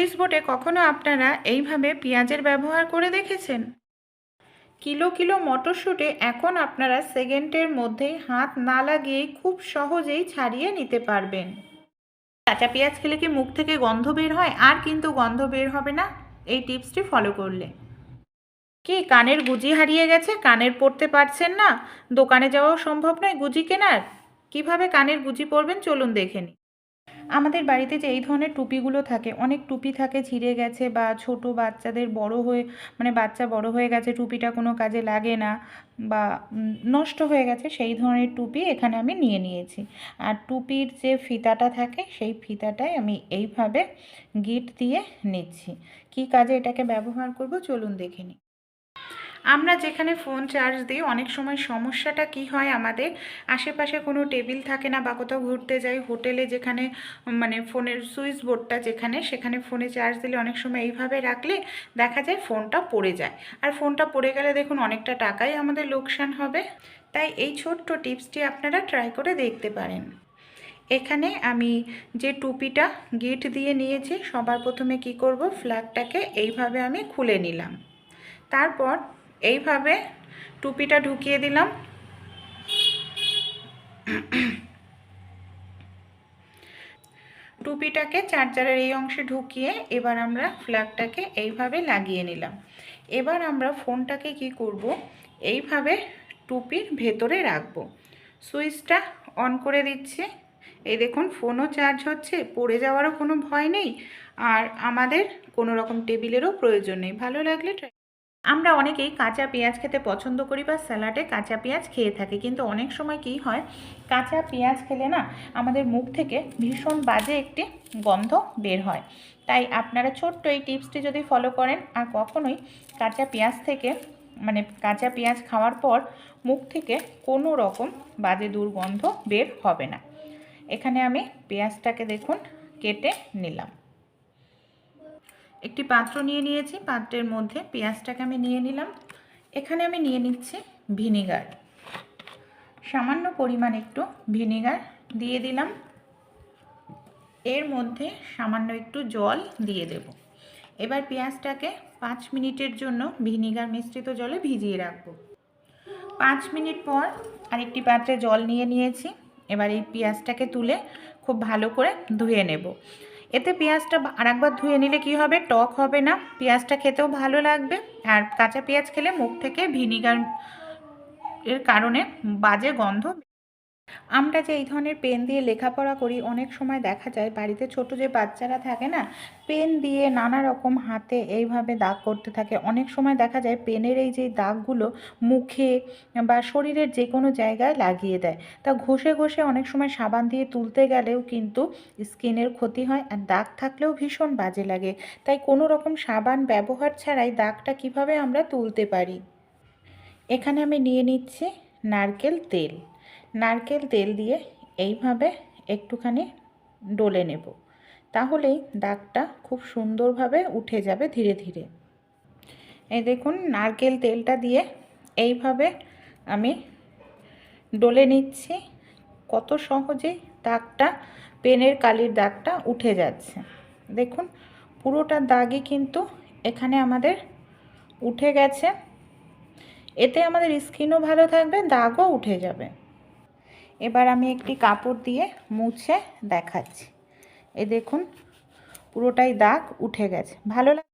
Switch বোর্ডে কখনো আপনারা এইভাবে পেঁয়াজের ব্যবহার করে দেখেছেন? কিলো কিলো মটরশুঁটি এখন আপনারা সেকেন্ডের মধ্যেই হাত না লাগিয়েই খুব সহজেই ছাড়িয়ে নিতে পারবেন। কাঁচা পেঁয়াজ খেলে কি মুখ থেকে গন্ধ বের হয়? আর কিন্তু গন্ধ বের হবে না? এই টিপসটি ফলো করলে। কি কানের গুজি হারিয়ে গেছে? কানের পরতে পারছেন না? দোকানে যাওয়াও সম্ভব নয় গুজি কেনার? কীভাবে কানের গুজি পরবেন? চলুন দেখে নিই। আমাদের বাড়িতে যে এই ধরনের টুপিগুলো থাকে, অনেক টুপি থাকে ছিঁড়ে গেছে বা ছোট বাচ্চাদের বড় হয়ে মানে বাচ্চা বড় হয়ে গেছে, টুপিটা কোনো কাজে লাগে না বা নষ্ট হয়ে গেছে, সেই ধরনের টুপি এখানে আমি নিয়ে নিয়েছি। আর টুপির যে ফিতাটা থাকে, সেই ফিতাটাই আমি এইভাবে গিট দিয়ে নিচ্ছি। কী কাজে এটাকে ব্যবহার করব, চলুন দেখে নিই। আমরা যেখানে ফোন চার্জ দিই, অনেক সময় সমস্যাটা কি হয় আমাদের? আশেপাশে কোনো টেবিল থাকে না বা কোথাও ঘুরতে যাই হোটেলে যেখানে মানে ফোনের সুইচ বোর্ডটা যেখানে, সেখানে ফোনে চার্জ দিলে অনেক সময় এইভাবে রাখলে দেখা যায় ফোনটা পড়ে যায়। আর ফোনটা পড়ে গেলে দেখুন অনেকটা টাকাই আমাদের লোকসান হবে। তাই এই ছোট্ট টিপসটি আপনারা ট্রাই করে দেখতে পারেন। এখানে আমি যে টুপিটা গিট দিয়ে নিয়েছি, সবার প্রথমে কি করব? ফ্ল্যাগটাকে এইভাবে আমি খুলে নিলাম। তারপর এইভাবে টুপিটা ঢুকিয়ে দিলাম। টুপিটাকে চার্জারের এই অংশে ঢুকিয়ে এবার আমরা ফ্ল্যাগটাকে এইভাবে লাগিয়ে নিলাম। এবার আমরা ফোনটাকে কি করব? এইভাবে টুপির ভেতরে রাখব। সুইচটা অন করে দিচ্ছি। এই দেখুন, ফোনও চার্জ হচ্ছে, পড়ে যাওয়ারও কোনো ভয় নেই, আর আমাদের কোনো রকম টেবিলেরও প্রয়োজন নেই। ভালো লাগলে আমরা অনেকেই কাঁচা পেঁয়াজ খেতে পছন্দ করি বা স্যালাডে কাঁচা পেঁয়াজ খেয়ে থাকি। কিন্তু অনেক সময় কি হয়, কাঁচা পেঁয়াজ খেলে না আমাদের মুখ থেকে ভীষণ বাজে একটি গন্ধ বের হয়। তাই আপনারা ছোট্ট এই টিপসটি যদি ফলো করেন, আর কখনোই কাঁচা পেঁয়াজ থেকে মানে কাঁচা পেঁয়াজ খাওয়ার পর মুখ থেকে কোনো রকম বাজে দুর্গন্ধ বের হবে না। এখানে আমি পেঁয়াজটাকে দেখুন, কেটে নিলাম। একটি পাত্র নিয়ে নিয়েছি, পাত্রের মধ্যে পেঁয়াজটাকে আমি নিয়ে নিলাম। এখানে আমি নিয়ে নিচ্ছি ভিনিগার। সামান্য পরিমাণ একটু ভিনিগার দিয়ে দিলাম। এর মধ্যে সামান্য একটু জল দিয়ে দেব। এবার পেঁয়াজটাকে পাঁচ মিনিটের জন্য ভিনিগার মিশ্রিত জলে ভিজিয়ে রাখব। পাঁচ মিনিট পর আরেকটি পাত্রে জল নিয়ে নিয়েছি। এবার এই পেঁয়াজটাকে তুলে খুব ভালো করে ধুয়ে নেব। এতে পেঁয়াজটা আরেকবার ধুয়ে নিলে কি হবে? টক হবে না। পেঁয়াজটা খেতেও ভালো লাগবে। আর কাঁচা পেঁয়াজ খেলে মুখ থেকে ভিনিগার এর কারণে বাজে গন্ধ। আমরা যে এই ধরনের পেন দিয়ে লেখাপড়া করি, অনেক সময় দেখা যায় বাড়িতে ছোট যে বাচ্চারা থাকে না পেন দিয়ে নানা রকম হাতে এইভাবে দাগ করতে থাকে। অনেক সময় দেখা যায় পেনের এই যে দাগগুলো মুখে বা শরীরের যে কোনো জায়গায় লাগিয়ে দেয়। তা ঘষে ঘষে অনেক সময় সাবান দিয়ে তুলতে গেলেও কিন্তু স্কিনের ক্ষতি হয় আর দাগ থাকলেও ভীষণ বাজে লাগে। তাই কোনো রকম সাবান ব্যবহার ছাড়াই দাগটা কীভাবে আমরা তুলতে পারি? এখানে আমি নিয়ে নিচ্ছি নারকেল তেল। নারকেল তেল দিয়ে এইভাবে একটুখানি ডলে নেব। তাহলেই দাগটা খুব সুন্দরভাবে উঠে যাবে ধীরে ধীরে। এই দেখুন, নারকেল তেলটা দিয়ে এইভাবে আমি ডলে নিচ্ছি। কত সহজেই দাগটা, পেনের কালির দাগটা উঠে যাচ্ছে। দেখুন, পুরোটা দাগই কিন্তু এখানে আমাদের উঠে গেছে। এতে আমাদের স্কিনও ভালো থাকবে, দাগও উঠে যাবে। এবার আমি একটি কাপড় দিয়ে মুছে দেখাচ্ছি। এ দেখুন, পুরোটাই দাগ উঠে গেছে। ভালো লাগে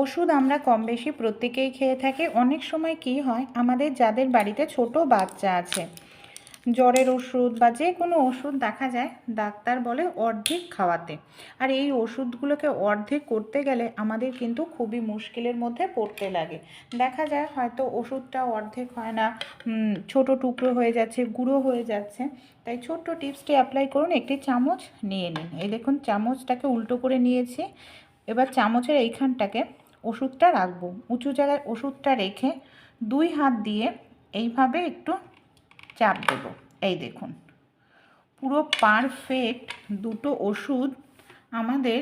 ওষুধ আমরা কম বেশি প্রত্যেকেই খেয়ে থাকি। অনেক সময় কি হয়, আমাদের যাদের বাড়িতে ছোট বাচ্চা আছে জ্বরের ওষুধ বা যে কোনো ওষুধ দেখা যায়, ডাক্তার বলে অর্ধেক খাওয়াতে। আর এই ওষুধগুলোকে অর্ধেক করতে গেলে আমাদের কিন্তু খুবই মুশকিলের মধ্যে পড়তে লাগে। দেখা যায় হয়তো ওষুধটা অর্ধেক হয় না ছোট টুকরো হয়ে যাচ্ছে, গুঁড়ো হয়ে যাচ্ছে। তাই ছোট্ট টিপসটি অ্যাপ্লাই করুন, একটি চামচ নিয়ে নিন। এই দেখুন, চামচটাকে উল্টো করে নিয়েছি। এবার চামচের এইখানটাকে ওষুধটা রাখব। উঁচু জায়গায় ওষুধটা রেখে দুই হাত দিয়ে এইভাবে একটু চাপ দেবো। এই দেখুন। পুরো পারফেক্ট দুটো ওষুধ আমাদের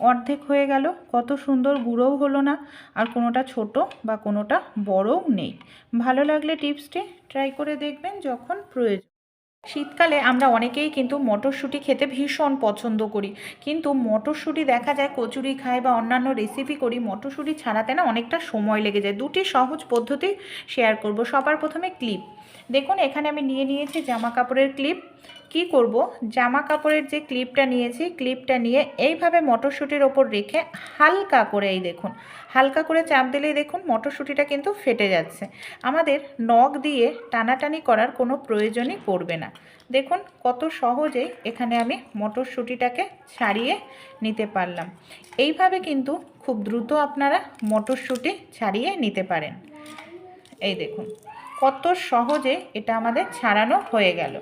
অর্ধেক হয়ে গেল। কত সুন্দর গুঁড়োও হলো না, আর কোনোটা ছোট বা কোনোটা বড়ও নেই। ভালো লাগলে টিপসটি ট্রাই করে দেখবেন যখন প্রয়োজন। শীতকালে আমরা অনেকেই কিন্তু মটরশুঁটি খেতে ভীষণ পছন্দ করি। কিন্তু মটরশুঁটি দেখা যায় কচুরি খাই বা অন্যান্য রেসিপি করি, মটরশুঁটি ছাড়াতে না অনেকটা সময় লেগে যায়। দুটি সহজ পদ্ধতি শেয়ার করব। সবার প্রথমে ক্লিপ দেখুন, এখানে আমি নিয়ে নিয়েছি জামা কাপড়ের ক্লিপ। কি করব? জামা কাপড়ের যে ক্লিপটা নিয়েছি, ক্লিপটা নিয়ে এইভাবে মটরশুঁটির ওপর রেখে হালকা করে এই দেখুন, হালকা করে চাপ দিলেই দেখুন মটরশুঁটিটা কিন্তু ফেটে যাচ্ছে। আমাদের নখ দিয়ে টানাটানি করার কোনো প্রয়োজনই পড়বে না। দেখুন, কত সহজেই এখানে আমি মটরশুঁটিটাকে ছাড়িয়ে নিতে পারলাম। এইভাবে কিন্তু খুব দ্রুত আপনারা মটরশুঁটি ছাড়িয়ে নিতে পারেন। এই দেখুন। কত সহজে এটা আমাদের ছাড়ানো হয়ে গেল।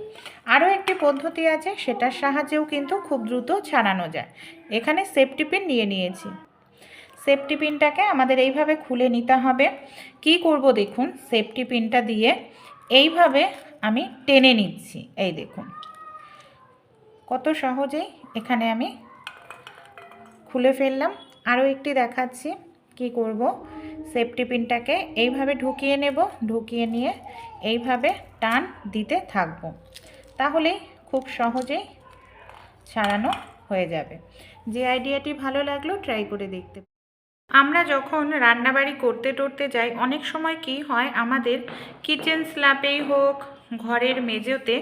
আরও একটি পদ্ধতি আছে, সেটার সাহায্যেও কিন্তু খুব দ্রুত ছাড়ানো যায়। এখানে সেফটি পিন নিয়ে নিয়েছি। সেফটি পিনটাকে আমাদের এইভাবে খুলে নিতে হবে। কি করব দেখুন সেফটি পিনটা দিয়ে এইভাবে আমি টেনে নিচ্ছি। এই দেখুন। কত সহজেই এখানে আমি খুলে ফেললাম। আরও একটি দেখাচ্ছি, কি করব? সেফটি পিনটাকে এইভাবে ঢুকিয়ে নেব, ঢুকিয়ে নিয়ে এইভাবে টান দিতে থাকব। তাহলেই খুব সহজেই ছাড়ানো হয়ে যাবে। যে আইডিয়াটি ভালো লাগল ট্রাই করে দেখতে আমরা যখন রান্নাবাড়ি করতে টরতে যাই, অনেক সময় কি হয়, আমাদের কিচেন স্ল্যাপেই হোক, ঘরের মেঝেতে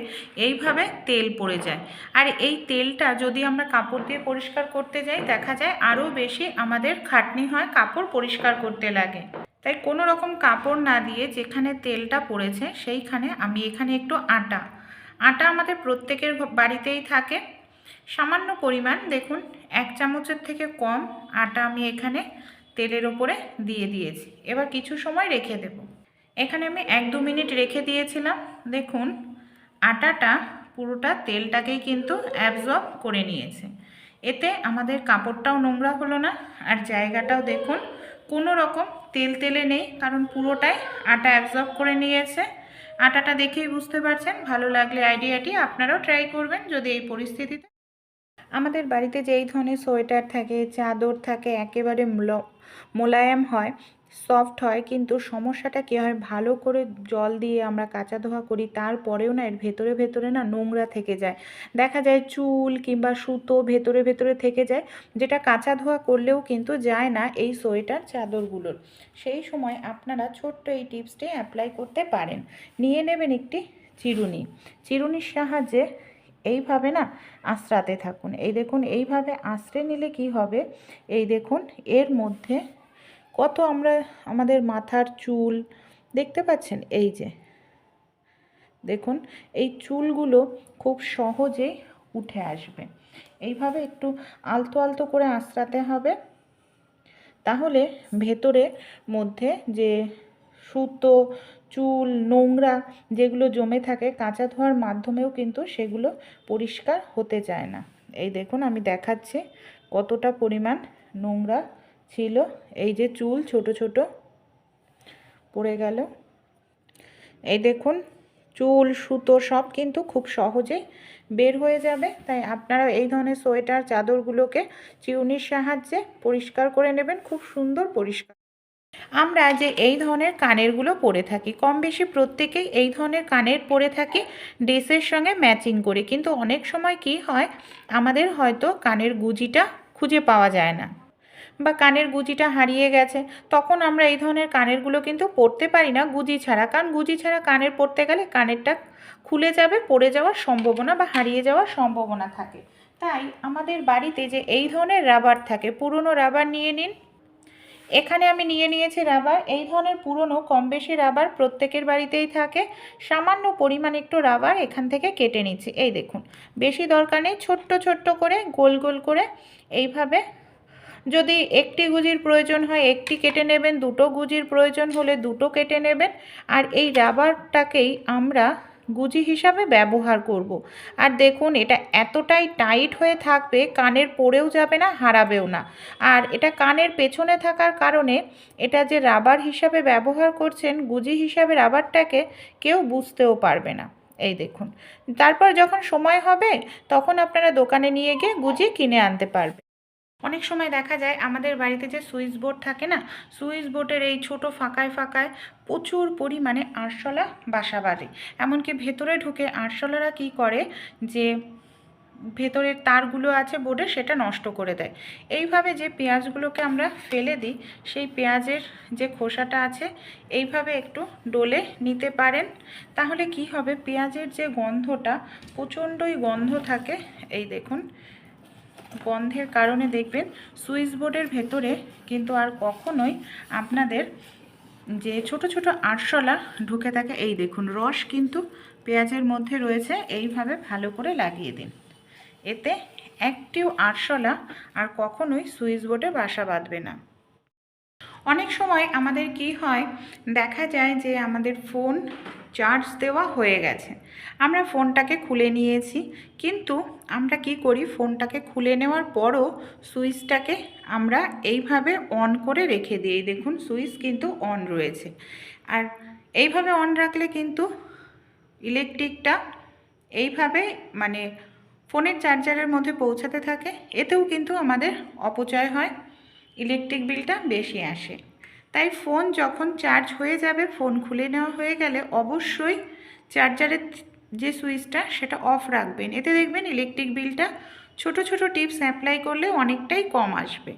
এইভাবে তেল পড়ে যায়। আর এই তেলটা যদি আমরা কাপড় দিয়ে পরিষ্কার করতে যাই, দেখা যায় আরও বেশি আমাদের খাটনি হয়, কাপড় পরিষ্কার করতে লাগে। তাই কোনো রকম কাপড় না দিয়ে যেখানে তেলটা পড়েছে, সেইখানে আমি এখানে একটু আটা। আটা আমাদের প্রত্যেকের বাড়িতেই থাকে। সামান্য পরিমাণ, দেখুন, এক চামচের থেকে কম আটা আমি এখানে তেলের ওপরে দিয়ে দিয়েছি। এবার কিছু সময় রেখে দেব। এখানে আমি এক দু মিনিট রেখে দিয়েছিলাম। দেখুন, আটাটা পুরোটা তেলটাকেই কিন্তু অ্যাবজর্ব করে নিয়েছে। এতে আমাদের কাপড়টাও নোংরা হলো না, আর জায়গাটাও দেখুন, কোনো রকম তেল তেলে নেই, কারণ পুরোটাই আটা অ্যাবজর্ব করে নিয়েছে। আটাটা দেখেই বুঝতে পারছেন, ভালো লাগলে আইডিয়াটি আপনারাও ট্রাই করবেন যদি এই পরিস্থিতিতে। আমাদের বাড়িতে যেই ধরনের সোয়েটার থাকে, চাদর থাকে, একেবারে মোলায়েম হয়, সফট হয়, কিন্তু সমস্যাটা কী হয়? ভালো করে জল দিয়ে আমরা কাচা ধোয়া করি, তারপরেও না এর ভেতরে ভেতরে না নোংরা থেকে যায়। দেখা যায় চুল কিংবা সুতো ভেতরে ভেতরে থেকে যায়, যেটা কাঁচা ধোয়া করলেও কিন্তু যায় না এই সোয়েটার চাদরগুলোর। সেই সময় আপনারা ছোট্ট এই টিপসটি অ্যাপ্লাই করতে পারেন। নিয়ে নেবেন একটি চিরুনি। চিরুনির সাহায্যে এইভাবে না আঁচড়াতে থাকুন। এই দেখুন, এইভাবে আঁচড়ে নিলে কি হবে? এই দেখুন, এর মধ্যে কত আমরা আমাদের মাথার চুল, দেখতে পাচ্ছেন? এই যে, দেখুন, এই চুলগুলো খুব সহজেই উঠে আসবে। এইভাবে একটু আলতো আলতো করে আঁচড়াতে হবে। তাহলে ভেতরে মধ্যে যে সুতো, চুল, নোংরা যেগুলো জমে থাকে কাঁচা ধোয়ার মাধ্যমেও কিন্তু সেগুলো পরিষ্কার হতে চায় না। এই দেখুন আমি দেখাচ্ছি কতটা পরিমাণ নোংরা ছিল। এই যে চুল ছোট ছোট পড়ে গেল। এই দেখুন চুল, সুতো সব কিন্তু খুব সহজেই বের হয়ে যাবে। তাই আপনারা এই ধরনের সোয়েটার, চাদরগুলোকে চিউনির সাহায্যে পরিষ্কার করে নেবেন। খুব সুন্দর পরিষ্কার। আমরা যে এই ধরনের কানেরগুলো পরে থাকি, কম বেশি প্রত্যেকেই এই ধরনের কানের পরে থাকি, ড্রেসের সঙ্গে ম্যাচিং করে। কিন্তু অনেক সময় কি হয়, আমাদের হয়তো কানের গুজিটা খুঁজে পাওয়া যায় না বা কানের গুজিটা হারিয়ে গেছে। তখন আমরা এই ধরনের কানেরগুলো কিন্তু পরতে পারি না গুজি ছাড়া। কারণ গুজি ছাড়া কানের পরতে গেলে কানেরটা খুলে যাবে, পড়ে যাওয়ার সম্ভাবনা বা হারিয়ে যাওয়ার সম্ভাবনা থাকে। তাই আমাদের বাড়িতে যে এই ধরনের রাবার থাকে, পুরনো রাবার নিয়ে নিন। এখানে আমি নিয়ে নিয়েছি রাবার। এই ধরনের পুরনো, কম বেশি রাবার প্রত্যেকের বাড়িতেই থাকে। সামান্য পরিমাণ একটু রাবার এখান থেকে কেটে নিচ্ছি। এই দেখুন, বেশি দরকার নেই, ছোট্ট ছোট্ট করে, গোল গোল করে এইভাবে। যদি একটি গুজির প্রয়োজন হয়, একটি কেটে নেবেন, দুটো গুজির প্রয়োজন হলে দুটো কেটে নেবেন। আর এই রাবারটাকেই আমরা গুজি হিসাবে ব্যবহার করব। আর দেখুন, এটা এতটাই টাইট হয়ে থাকবে, কানের পড়েও যাবে না, হারাবেও না। আর এটা কানের পেছনে থাকার কারণে এটা যে রাবার হিসাবে ব্যবহার করছেন, গুজি হিসাবে রাবারটাকে কেউ বুঝতেও পারবে না। এই দেখুন। তারপর যখন সময় হবে, তখন আপনারা দোকানে নিয়ে গিয়ে গুজি কিনে আনতে পারবেন। অনেক সময় দেখা যায় আমাদের বাড়িতে যে সুইচ বোর্ড থাকে না, সুইচ বোর্ডের এই ছোট ফাঁকায় ফাঁকায় প্রচুর পরিমাণে আরশোলা বাসা বাঁধে। এমনকি ভেতরে ঢুকে আরশোলারা কী করে যে ভেতরের তারগুলো আছে বোর্ডে সেটা নষ্ট করে দেয়। এইভাবে যে পেঁয়াজগুলোকে আমরা ফেলে দিই, সেই পেঁয়াজের যে খোসাটা আছে, এইভাবে একটু ডলে নিতে পারেন। তাহলে কি হবে? পেঁয়াজের যে গন্ধটা প্রচণ্ডই গন্ধ থাকে। এই দেখুন গন্ধের কারণে দেখবেন সুইচ বোর্ডের ভেতরে কিন্তু আর কখনোই আপনাদের যে ছোট ছোট আরশোলা ঢুকে থাকে, এই দেখুন, রস কিন্তু পেঁয়াজের মধ্যে রয়েছে, এইভাবে ভালো করে লাগিয়ে দিন। এতে একটিও আরশোলা আর কখনোই সুইচ বোর্ডে বাসা বাঁধবে না। অনেক সময় আমাদের কি হয়, দেখা যায় যে আমাদের ফোন চার্জ দেওয়া হয়ে গেছে। আমরা ফোনটাকে খুলে নিয়েছি, কিন্তু আমরা কি করি? ফোনটাকে খুলে নেওয়ার পরও সুইচটাকে আমরা এইভাবে অন করে রেখে দিই। দেখুন, সুইচ কিন্তু অন রয়েছে। আর এইভাবে অন রাখলে কিন্তু ইলেকট্রিকটা এইভাবে মানে ফোনের চার্জারের মধ্যে পৌঁছাতে থাকে। এতেও কিন্তু আমাদের অপচয় হয়। ইলেকট্রিক বিলটা বেশি আসে। তাই ফোন যখন চার্জ হয়ে যাবে, ফোন খুলে নেওয়া হয়ে গেলে অবশ্যই চার্জারের যে সুইচটা সেটা অফ রাখবেন। এতে দেখবেন ইলেকট্রিক বিলটা ছোট ছোট টিপস অ্যাপ্লাই করলে অনেকটাই কম আসবে।